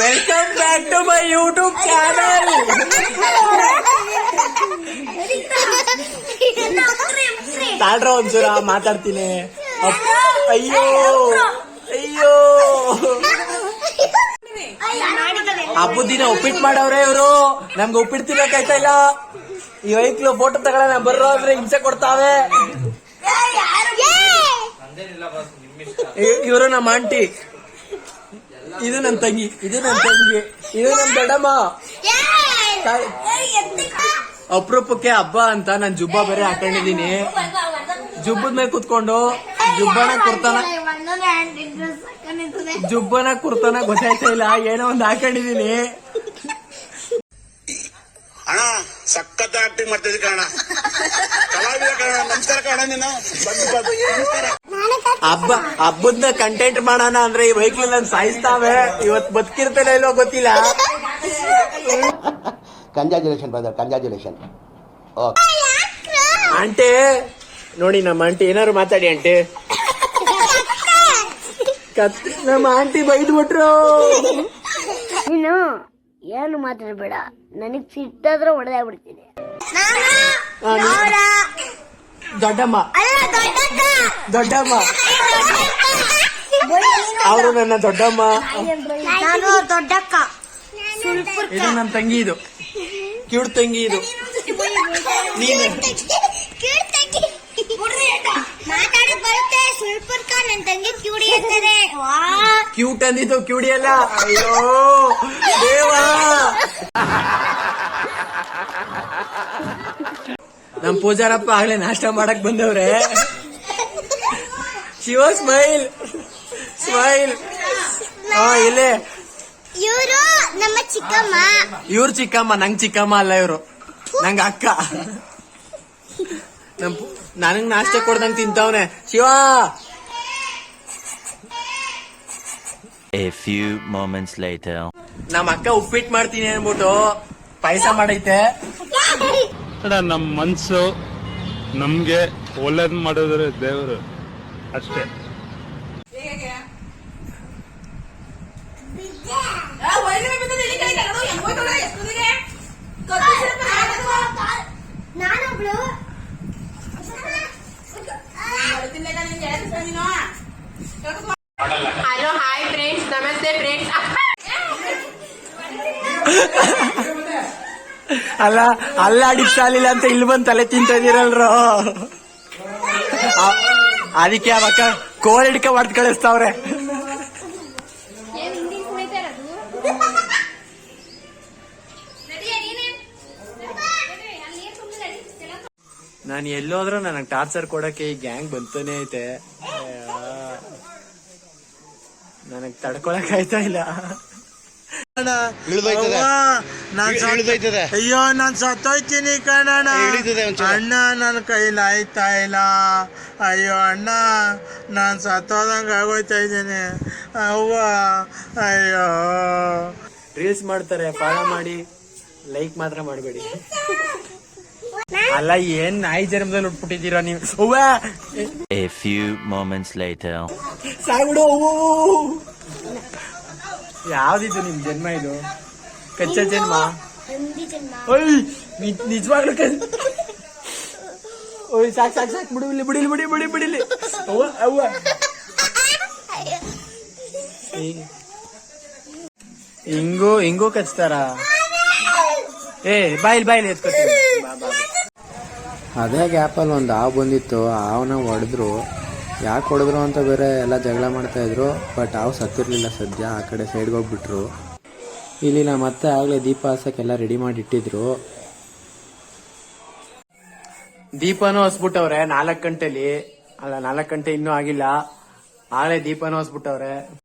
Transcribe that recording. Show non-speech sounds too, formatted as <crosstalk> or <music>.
Welcome back to my YouTube channel ತಾಳ್ರ ಒಂಚೂರ ಮಾತಾಡ್ತೀನಿ. ಅಯ್ಯೋ ಅಯ್ಯೋ. ಹಬ್ಬದ ದಿನ ಉಪ್ಪಿಟ್ಟು ಮಾಡವ್ರೆ ಇವರು. ನಮ್ಗೆ ಉಪ್ಪಿಟ್ಟು ತಿನ್ನಕಾಯ್ತಾ ಇಲ್ಲ? ಈ ವೈಕ್ಲು ಫೋಟೋ ತಗೊಳ್ಳೋಣ ಬರ್ರೋ ಅಂದ್ರೆ ಹಿಂಸೆ ಕೊಡ್ತಾವೆ. ಇವರು ನಮ್ಮ ಆಂಟಿ. ಇದು ನನ್ನ ತಂಗಿ, ಇದು ನನ್ನ ತಂಗಿ, ಇದು ನನ್ನ ದೊಡ್ಡಮ್ಮ. ಅಪರೂಪಕ್ಕೆ ಹಬ್ಬ ಅಂತ ನಾನು ಜುಬ್ಬ ಬೇರೆ ಹಾಕೊಂಡಿದೀನಿ ಜುಬ್ಬದ ಮೇಲೆ ಕುತ್ಕೊಂಡು ಜುಬ್ಬನ ಕುರ್ತಾನ ಜುಬ್ಬನ ಕುರ್ತಾನ ಗೊತ್ತಾಯ್ತಾ ಇಲ್ಲ, ಏನೋ ಒಂದು ಹಾಕೊಂಡಿದೀನಿ ಅಣ್ಣ ಸಖತ್ ಆಕ್ಟಿಂಗ್ ಮಾಡ್ತಿದ್ದೆ ಕಣ ಕಲಾವಿದ ಕಣ ನಮಸ್ಕಾರ ಕಣ ನೀನು. ಹಬ್ಬ ಹಬ್ಬದ ಕಂಟೆಂಟ್ ಮಾಡೋಣ ಅಂದ್ರೆ ಈ ವೆಹಿಕಲ್ ನನ್ ಸಾಯಿಸ್ತಾವೆ. ಇವತ್ ಬದುಕಿರ್ತೇನೆ ಇಲ್ವೋ ಗೊತ್ತಿಲ್ಲ. Congratulation brother congratulation okay aunty ನೋಡಿ ನಮ್ಮ ಆಂಟಿ ಏನಾರು ಮಾತಾಡಿ ಆಂಟಿ ಕತ್ ನಮ್ಮ ಆಂಟಿ ಬೈದ್ ಬಿಟ್ರು ನೀನು ಏನು ಮಾತಾಡಬೇಡ. ನನಗ್ ಸಿಟ್ಟಾದ್ರೆ ಹೊಡೆದಾಗ್ಬಿಡ್ತೀನಿ ಬಿಡ್ತೀನಿ ಆ, ನೀ- ದೊಡ್ಡಮ್ಮ. ದೊಡ್ಡಮ್ಮ. ಅವರು ನನ್ನ ದೊಡ್ಡಮ್ಮ. ನಾನು ದೊಡ್ಡಕ್ಕ. ಇದು ನನ್ನ ತಂಗಿ ಇದು. ಕ್ಯೂಟ್ ತಂಗಿ ಇದು. ನೀನು. ಕ್ಯೂಟ್ ಅಂದಿದ್ದು ಕ್ಯೂಡಿ ಅಲ್ಲ. ಅಯ್ಯೋ ದೇವಾ. ನಮ್ ಪೂಜಾರಪ್ಪ ಆಗ್ಲೇ ನಾಷ್ಟ ಮಾಡಕ್ ಬಂದವ್ರೆ. ಶಿವ ಸ್ಮೈಲ್ ಸ್ಮೈಲ್ ಹಾ ಇಲ್ಲೇ. ಇವರು ನಮ್ಮ ಚಿಕ್ಕಮ್ಮ. ಇವ್ರು ಚಿಕ್ಕಮ್ಮ ನಂಗ್ ಚಿಕ್ಕಮ್ಮ ಅಲ್ಲ ಇವ್ರು. ನಂಗ ಅಕ್ಕ. ನಮ್ ನನಗ್ ನಾಷ್ಟ ಕೊಡ್ದಂಗ್ ತಿಂತವ್ನೆ. Shiva! A few moments later. ನಮ್ಮ ಅಕ್ಕ ಉಪ್ಪಿಟ್ಟು ಮಾಡ್ತೀನಿ ಅನ್ಬಿಟ್ಟು ಪಾಯಸ ಮಾಡೈತೆ. <laughs> ಅಣ್ಣ ನಮ್ಮ ಮನಸ್ಸು ನಮಗೆ ಒಳ್ಳೇದು ಮಾಡಿದ್ರೆ ದೇವರು ಅಷ್ಟೇ. ಹಲೋ ಹಾಯ್ ಫ್ರೆಂಡ್ಸ್ ನಮಸ್ತೆ ಫ್ರೆಂಡ್ಸ್ ಅಲ್ಲ ಅಲ್ಲ ಅಡಿಕ್ ಸಾಲಿಲ್ಲ ಅಂತ ಇಲ್ಲಿ ಬಂದ್ ತಲೆ ತಿಂತಿದಿರಲ್ರು ಅದಕ್ಕೆ ಅವಕ್ಕ ಕೋಲ್ ಹಿಡ್ಕ ಹೊಡ್ದ್ ಕಳಿಸ್ತಾವ್ರೆ. ನಾನು? ಎಲ್ಲೋದ್ರೂ ನನಗೆ ಟಾರ್ಚರ್ ಕೊಡಕ್ಕೆ ಈ ಗ್ಯಾಂಗ್ ಬಂತಾನೆ ಐತೆ. ನನಗೆ ತಡ್ಕೊಳಕ್ ಆಯ್ತಾ ಇಲ್ಲ? ಇಳಿದೋಯ್ತದೆ. ನಾನ್ ಇ- ಇಳಿದೋಯ್ತದೆ. ಅಯ್ಯೋ ನಾನ್ ಸತ್ತೋಯ್ತೀನಿ ಒಂಚೂರು. ಅಣ್ಣ ನನ್ನ ಕೈಲಿ ಆಯ್ತಾ ಇಲ್ಲ. ಅಯ್ಯೋ ಅಣ್ಣ ನಾನ್ ಸತ್ತೋದಂಗ ಆಗೋಯ್ತಾ ಇದ್ದೀನಿ. ಅವ್ವ ಅಯ್ಯೋ. ರೀಲ್ಸ್ ಮಾಡ್ತಾರೆ ಫಾಲೋ ಮಾಡಿ ಲೈಕ್ ಮಾತ್ರ ಮಾಡಬೇಡಿ. ಅಲ್ಲ ಏನ್ ನಾಯಿ ಜನ್ಮದಲ್ಲಿ ಉಟ್ಬಿಟ್ಟಿದ್ದೀರಾ ನೀವು? ಅವ್ವ! A few moments later. ಯಾವ್ದಿದು ನಿಮ್ ಜನ್ಮ ಇದು? ಕಚ್ಚಾ ಜನ್ಮ? ಓಯ್ ನಿಜವಾಗ್ಲು ನಿಜವಾಗ್ಲೂ ಕ- ಓಯ್ ಸಾಕ್ ಸಾಕ್ ಸಾಕ್ ಬಿಡು ಇಲ್ಲಿ ಬಿಡಿಲಿ ಬಿಡಿ ಬಿಡಿ ಬಿಡಿಲಿ ಅವ್ವ ಹಿಂಗೂ ಹಿಂಗೂ ಕಚ್ತಾರ? ಏ ಬಾಯಿಲ್ ಬಾಯಿಲ್ ಎತ್ಕೊತೀನಿ ಬಾ. ಅದೇ ಗ್ಯಾಪಲ್ಲಿ ಒಂದು ಹಾವು ಬಂದಿತ್ತು ಹಾವನ್ನ ಹೊಡೆದ್ರು ಯಾಕೆ ಹೊಡೆದ್ರು ಅಂತ ಬೇರೆ ಎಲ್ಲ ಜಗಳ ಮಾಡ್ತಾ ಇದ್ರು ಬಟ್ ಅವು ಸತ್ತಿರಲಿಲ್ಲ ಸದ್ಯ, ಆ ಕಡೆ ಸೈಡ್ಗೆ ಹೋಗ್ಬಿಟ್ರು. ಇಲ್ಲಿ ನಮ್ಮ ಅತ್ತೆ ಆಗಲೇ ದೀಪ ಹಾಸಕ್ಕೆಲ್ಲ ರೆಡಿ ಮಾಡಿ ಇಟ್ಟಿದ್ರು ದೀಪನೂ ಹಸ್ಬಿಟ್ಟವ್ರೆ ನಾಲ್ಕು ಗಂಟೆಲಿ. ಅಲ್ಲ, ನಾಲ್ಕು ಗಂಟೆ ಇನ್ನೂ ಆಗಿಲ್ಲ. ಆಳೆ ದೀಪನೂ ಹಸ್ಬಿಟ್ಟವ್ರೆ.